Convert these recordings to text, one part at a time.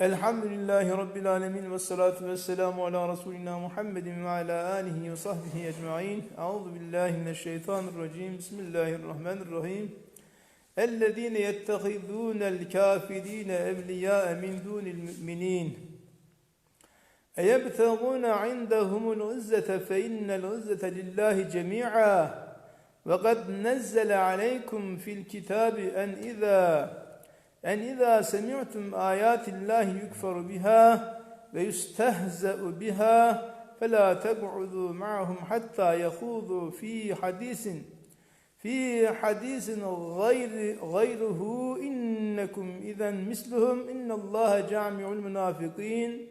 الحمد لله رب العالمين والصلاة والسلام على رسولنا محمد وعلى آله وصحبه أجمعين أعوذ بالله من الشيطان الرجيم بسم الله الرحمن الرحيم الذين يتخذون الكافرين أولياء من دون المؤمنين أيبتغون عندهم العزة فإن العزة لله جميعا وقد نزل عليكم في الكتاب أن إذا أن إذا سمعتم آيات الله يكفر بها ويستهزأ بها فلا تقعدوا معهم حتى يخوضوا في حديث في حديث غير غيره إنكم إذا مثلهم إن الله جامع المنافقين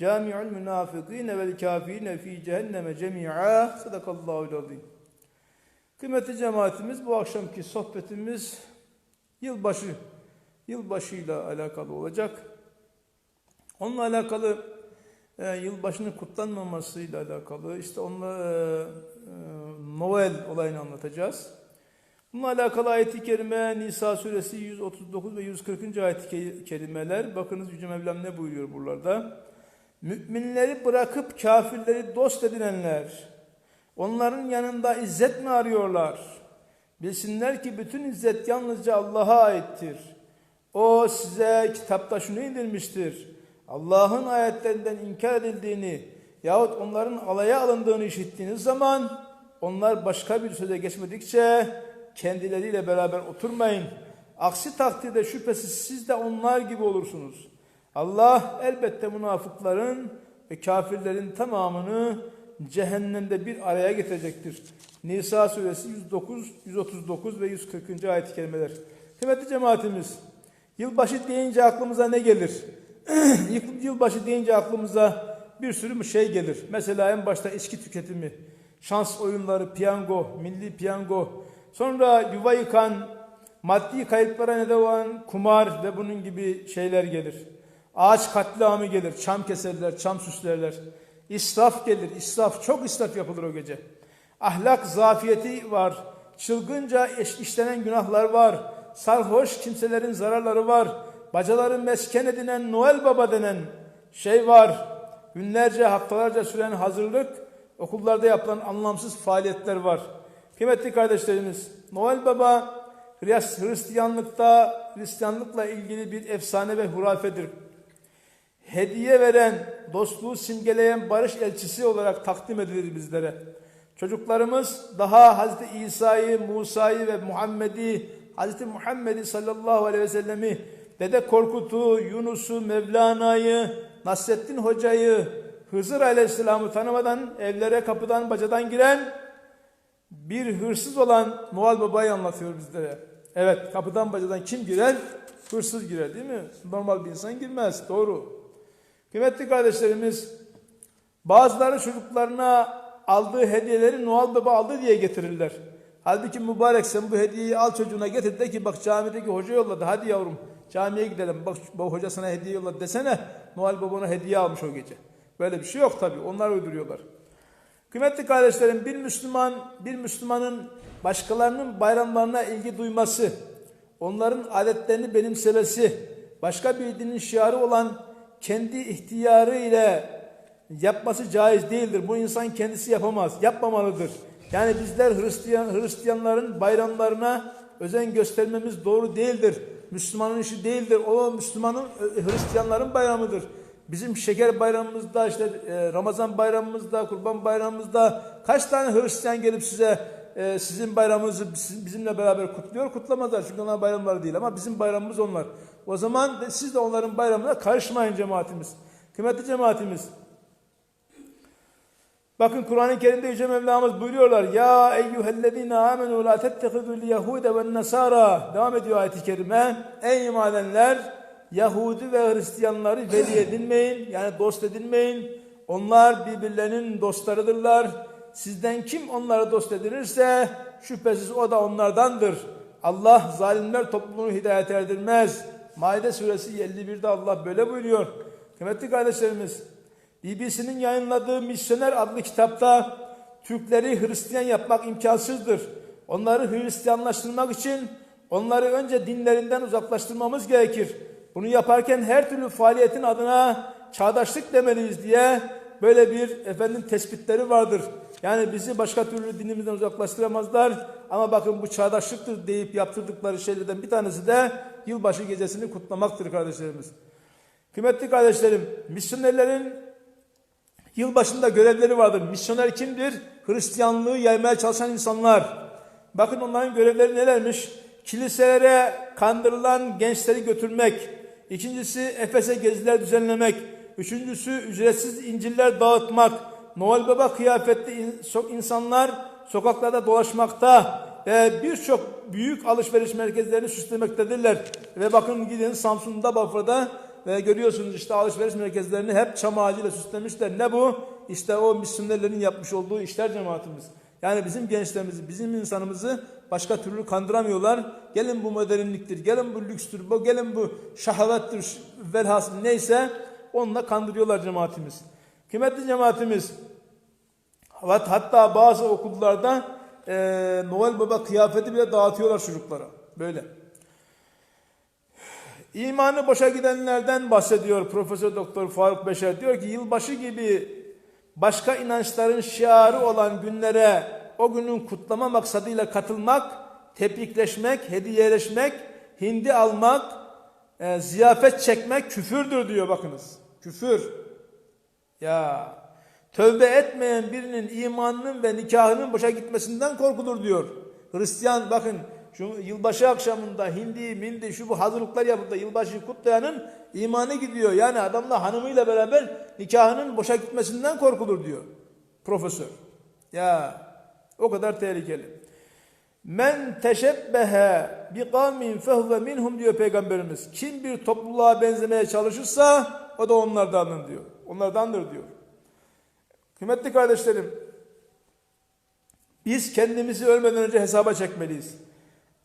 جامع المنافقين والكافرين في cehennem جميعا Sadakallahu العظيم Kıymetli cemaatimiz bu akşamki sohbetimiz yılbaşı yılbaşıyla alakalı olacak. Onunla alakalı e, yılbaşının kutlanmamasıyla alakalı işte onunla e, e, Noel olayını anlatacağız. Bununla alakalı ayet-i kerime Nisa suresi 139 ve 140. ayet-i kerimeler. Bakınız Yüce Mevlam ne buyuruyor buralarda? Müminleri bırakıp kafirleri dost edinenler, onların yanında izzet mi arıyorlar? Bilsinler ki bütün izzet yalnızca Allah'a aittir. O size kitapta şunu indirmiştir. Allah'ın ayetlerinden inkar edildiğini yahut onların alaya alındığını işittiğiniz zaman onlar başka bir söze geçmedikçe kendileriyle beraber oturmayın. Aksi takdirde şüphesiz siz de onlar gibi olursunuz. Allah elbette münafıkların ve kafirlerin tamamını cehennemde bir araya getirecektir. Nisa suresi 109, 139 ve 140. ayet-i kerimeler. Kıymetli cemaatimiz, Yılbaşı deyince aklımıza ne gelir? Yılbaşı deyince aklımıza bir sürü şey gelir. Mesela en başta içki tüketimi, şans oyunları, piyango, milli piyango, sonra yuva yıkan, maddi kayıplara neden olan kumar ve bunun gibi şeyler gelir. Ağaç katliamı gelir, çam keserler, çam süslerler. İsraf gelir, israf, çok israf yapılır o gece. Ahlak zafiyeti var, çılgınca işlenen günahlar var sarhoş kimselerin zararları var. Bacaları mesken edinen Noel Baba denen şey var. Günlerce, haftalarca süren hazırlık, okullarda yapılan anlamsız faaliyetler var. Kıymetli kardeşlerimiz, Noel Baba Hristiyanlıkta, Hristiyanlıkla ilgili bir efsane ve hurafedir. Hediye veren, dostluğu simgeleyen barış elçisi olarak takdim edilir bizlere. Çocuklarımız daha Hazreti İsa'yı, Musa'yı ve Muhammed'i Hz. Muhammed'i sallallahu aleyhi ve sellemi, Dede Korkut'u, Yunus'u, Mevlana'yı, Nasrettin Hoca'yı, Hızır aleyhisselamı tanımadan evlere kapıdan bacadan giren bir hırsız olan Noel Baba'yı anlatıyor bizlere. Evet kapıdan bacadan kim girer? Hırsız girer değil mi? Normal bir insan girmez. Doğru. Kıymetli kardeşlerimiz bazıları çocuklarına aldığı hediyeleri Noel Baba aldı diye getirirler. Halbuki mübarek sen bu hediyeyi al çocuğuna getir de ki bak camideki hoca yolladı hadi yavrum camiye gidelim bak bu hoca sana hediye yolladı desene Noel babana hediye almış o gece. Böyle bir şey yok tabi onlar uyduruyorlar. Kıymetli kardeşlerim bir Müslüman bir Müslümanın başkalarının bayramlarına ilgi duyması, onların adetlerini benimsemesi, başka bir dinin şiarı olan kendi ihtiyarı ile yapması caiz değildir. Bu insan kendisi yapamaz, yapmamalıdır. Yani bizler Hristiyan Hristiyanların bayramlarına özen göstermemiz doğru değildir. Müslümanın işi değildir. O Müslümanın e, Hristiyanların bayramıdır. Bizim şeker bayramımızda işte e, Ramazan bayramımızda, Kurban bayramımızda kaç tane Hristiyan gelip size e, sizin bayramınızı bizimle beraber kutluyor? Kutlamazlar çünkü onlar bayramları değil ama bizim bayramımız onlar. O zaman siz de onların bayramına karışmayın cemaatimiz. Kıymetli cemaatimiz. Bakın Kur'an-ı Kerim'de Yüce Mevlamız buyuruyorlar. Ya eyyühellezine amenu la tettehidul yehude ve nasara. Devam ediyor ayet-i kerime. Ey iman Yahudi ve Hristiyanları veli edinmeyin. Yani dost edinmeyin. Onlar birbirlerinin dostlarıdırlar. Sizden kim onları dost edinirse şüphesiz o da onlardandır. Allah zalimler topluluğunu hidayet erdirmez. Maide suresi 51'de Allah böyle buyuruyor. Kıymetli kardeşlerimiz BBC'nin yayınladığı Misyoner adlı kitapta Türkleri Hristiyan yapmak imkansızdır. Onları Hristiyanlaştırmak için onları önce dinlerinden uzaklaştırmamız gerekir. Bunu yaparken her türlü faaliyetin adına çağdaşlık demeliyiz diye böyle bir efendim tespitleri vardır. Yani bizi başka türlü dinimizden uzaklaştıramazlar. Ama bakın bu çağdaşlıktır deyip yaptırdıkları şeylerden bir tanesi de yılbaşı gecesini kutlamaktır kardeşlerimiz. Kıymetli kardeşlerim, misyonerlerin yılbaşında görevleri vardır. Misyoner kimdir? Hristiyanlığı yaymaya çalışan insanlar. Bakın onların görevleri nelermiş? Kiliselere kandırılan gençleri götürmek. İkincisi Efes'e geziler düzenlemek. Üçüncüsü ücretsiz inciller dağıtmak. Noel Baba kıyafetli insanlar sokaklarda dolaşmakta ve birçok büyük alışveriş merkezlerini süslemektedirler. Ve bakın gidin Samsun'da, Bafra'da ve görüyorsunuz işte alışveriş merkezlerini hep çam ağacıyla süslemişler. Ne bu? İşte o misyonerlerin yapmış olduğu işler cemaatimiz. Yani bizim gençlerimizi, bizim insanımızı başka türlü kandıramıyorlar. Gelin bu modernliktir, gelin bu lükstür, bu gelin bu şahvettir, velhasıl neyse onunla kandırıyorlar cemaatimiz. Kıymetli cemaatimiz, hatta bazı okullarda eee Noel Baba kıyafeti bile dağıtıyorlar çocuklara. Böyle. İmanı boşa gidenlerden bahsediyor Profesör Doktor Faruk Beşer. Diyor ki yılbaşı gibi başka inançların şiarı olan günlere o günün kutlama maksadıyla katılmak, tebrikleşmek, hediyeleşmek, hindi almak, e, ziyafet çekmek küfürdür diyor bakınız. Küfür. Ya tövbe etmeyen birinin imanının ve nikahının boşa gitmesinden korkulur diyor. Hristiyan bakın şu yılbaşı akşamında hindi, mindi, şu bu hazırlıklar yapıp da yılbaşı kutlayanın imanı gidiyor. Yani adamla hanımıyla beraber nikahının boşa gitmesinden korkulur diyor. Profesör. Ya o kadar tehlikeli. Men teşebbehe bi kavmin fehve minhum diyor peygamberimiz. Kim bir topluluğa benzemeye çalışırsa o da onlardandır diyor. Onlardandır diyor. Kıymetli kardeşlerim, biz kendimizi ölmeden önce hesaba çekmeliyiz.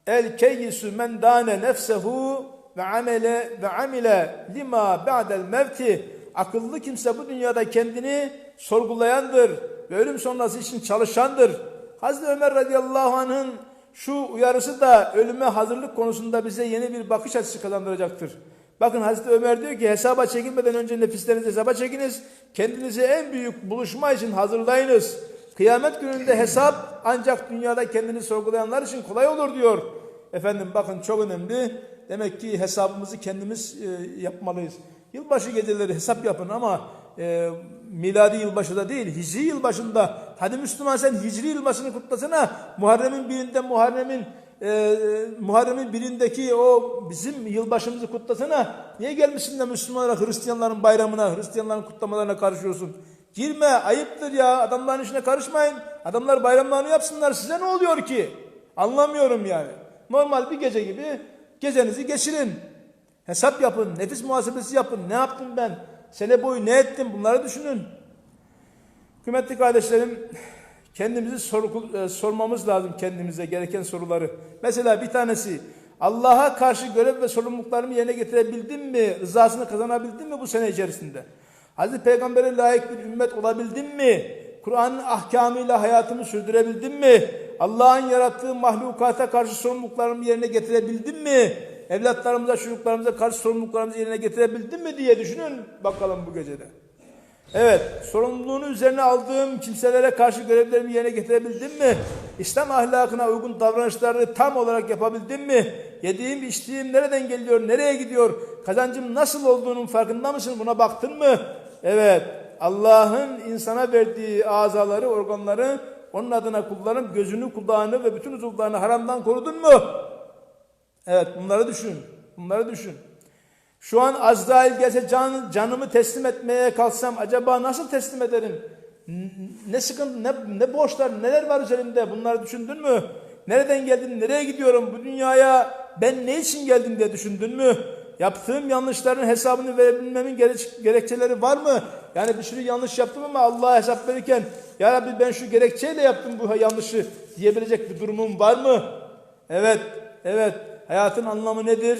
El keyyisu men dane nefsehu ve amele ve amile lima ba'del mevti. Akıllı kimse bu dünyada kendini sorgulayandır ve ölüm sonrası için çalışandır. Hazreti Ömer radıyallahu anh'ın şu uyarısı da ölüme hazırlık konusunda bize yeni bir bakış açısı kazandıracaktır. Bakın Hazreti Ömer diyor ki hesaba çekilmeden önce nefislerinizi hesaba çekiniz. Kendinizi en büyük buluşma için hazırlayınız. Kıyamet gününde hesap ancak dünyada kendini sorgulayanlar için kolay olur diyor. Efendim bakın çok önemli. Demek ki hesabımızı kendimiz e, yapmalıyız. Yılbaşı geceleri hesap yapın ama e, miladi yılbaşı da değil, hicri yılbaşında. Hadi Müslüman sen hicri yılbaşını kutlasana. Muharrem'in birinde Muharrem'in e, Muharrem'in birindeki o bizim yılbaşımızı kutlasana. Niye gelmişsin de Müslümanlara Hristiyanların bayramına, Hristiyanların kutlamalarına karışıyorsun? Girme, ayıptır ya. Adamların işine karışmayın. Adamlar bayramlarını yapsınlar. Size ne oluyor ki? Anlamıyorum yani. Normal bir gece gibi gecenizi geçirin. Hesap yapın, nefis muhasebesi yapın. Ne yaptım ben? Sene boyu ne ettim? Bunları düşünün. Kıymetli kardeşlerim, kendimizi sorgu, e, sormamız lazım kendimize gereken soruları. Mesela bir tanesi, Allah'a karşı görev ve sorumluluklarımı yerine getirebildim mi? Rızasını kazanabildim mi bu sene içerisinde? Hazreti Peygamber'e layık bir ümmet olabildim mi? Kur'an'ın ahkamıyla hayatımı sürdürebildim mi? Allah'ın yarattığı mahlukata karşı sorumluluklarımı yerine getirebildim mi? Evlatlarımıza, çocuklarımıza karşı sorumluluklarımızı yerine getirebildim mi diye düşünün bakalım bu gecede. Evet, sorumluluğunu üzerine aldığım kimselere karşı görevlerimi yerine getirebildim mi? İslam ahlakına uygun davranışları tam olarak yapabildim mi? Yediğim, içtiğim nereden geliyor, nereye gidiyor? Kazancım nasıl olduğunun farkında mısın? Buna baktın mı? Evet, Allah'ın insana verdiği azaları, organları onun adına kullanıp gözünü, kulağını ve bütün uzuvlarını haramdan korudun mu? Evet, bunları düşün. Bunları düşün. Şu an Azrail gelse can, canımı teslim etmeye kalksam acaba nasıl teslim ederim? Ne sıkıntı, ne, ne borçlar, neler var üzerimde bunları düşündün mü? Nereden geldim, nereye gidiyorum bu dünyaya ben ne için geldim diye düşündün mü? Yaptığım yanlışların hesabını verebilmemin gerek- gerekçeleri var mı? Yani bir sürü yanlış yaptım ama Allah'a hesap verirken Ya Rabbi ben şu gerekçeyle yaptım bu yanlışı diyebilecek bir durumum var mı? Evet, evet. Hayatın anlamı nedir?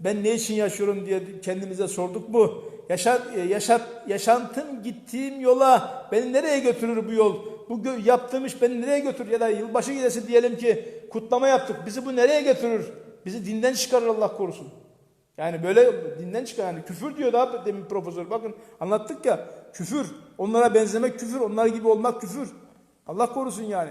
Ben ne için yaşıyorum diye kendimize sorduk mu? Yaşat, yaşat, yaşantım gittiğim yola beni nereye götürür bu yol? Bu yaptığım iş beni nereye götürür? Ya da yılbaşı gecesi diyelim ki kutlama yaptık. Bizi bu nereye götürür? Bizi dinden çıkarır Allah korusun. Yani böyle dinden çıkan yani küfür diyor da demin profesör bakın anlattık ya küfür onlara benzemek küfür onlar gibi olmak küfür Allah korusun yani.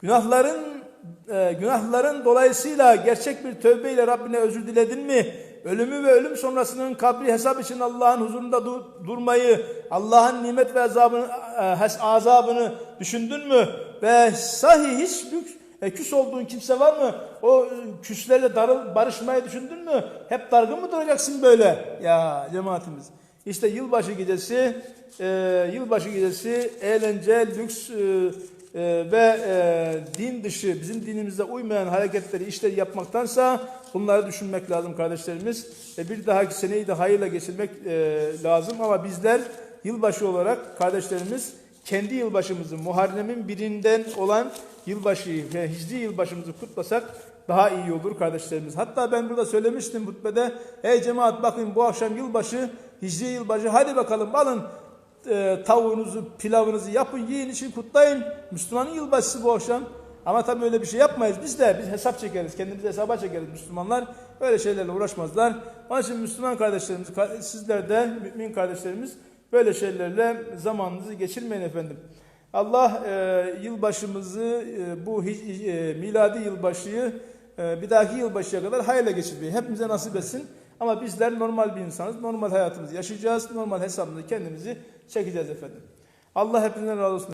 Günahların e, günahların dolayısıyla gerçek bir tövbeyle Rabbine özür diledin mi? Ölümü ve ölüm sonrasının kabri hesap için Allah'ın huzurunda du- durmayı, Allah'ın nimet ve azabını, e, azabını düşündün mü? Ve sahi hiç lüks, e, küs olduğun kimse var mı? O e, küslerle darıl, barışmayı düşündün mü? Hep dargın mı duracaksın böyle? Ya cemaatimiz. İşte yılbaşı gecesi, e, yılbaşı gecesi eğlence, lüks e, e, ve e, din dışı, bizim dinimize uymayan hareketleri, işleri yapmaktansa bunları düşünmek lazım kardeşlerimiz. E, bir dahaki seneyi de hayırla geçirmek e, lazım ama bizler yılbaşı olarak kardeşlerimiz kendi yılbaşımızı Muharrem'in birinden olan yılbaşıyı ve hicri yılbaşımızı kutlasak daha iyi olur kardeşlerimiz. Hatta ben burada söylemiştim hutbede. Ey cemaat bakın bu akşam yılbaşı, hicri yılbaşı hadi bakalım alın e, tavuğunuzu, pilavınızı yapın, yiyin için kutlayın. Müslümanın yılbaşısı bu akşam. Ama tabii öyle bir şey yapmayız. Biz de biz hesap çekeriz. Kendimizi hesaba çekeriz Müslümanlar. Öyle şeylerle uğraşmazlar. Onun için Müslüman kardeşlerimiz, sizler de mümin kardeşlerimiz böyle şeylerle zamanınızı geçirmeyin efendim. Allah e, yılbaşımızı e, bu e, miladi yılbaşıyı e, bir dahaki yılbaşıya kadar hayırla geçirmeyi hepimize nasip etsin. Ama bizler normal bir insanız. Normal hayatımızı yaşayacağız. Normal hesabımızı kendimizi çekeceğiz efendim. Allah hepinizden razı olsun.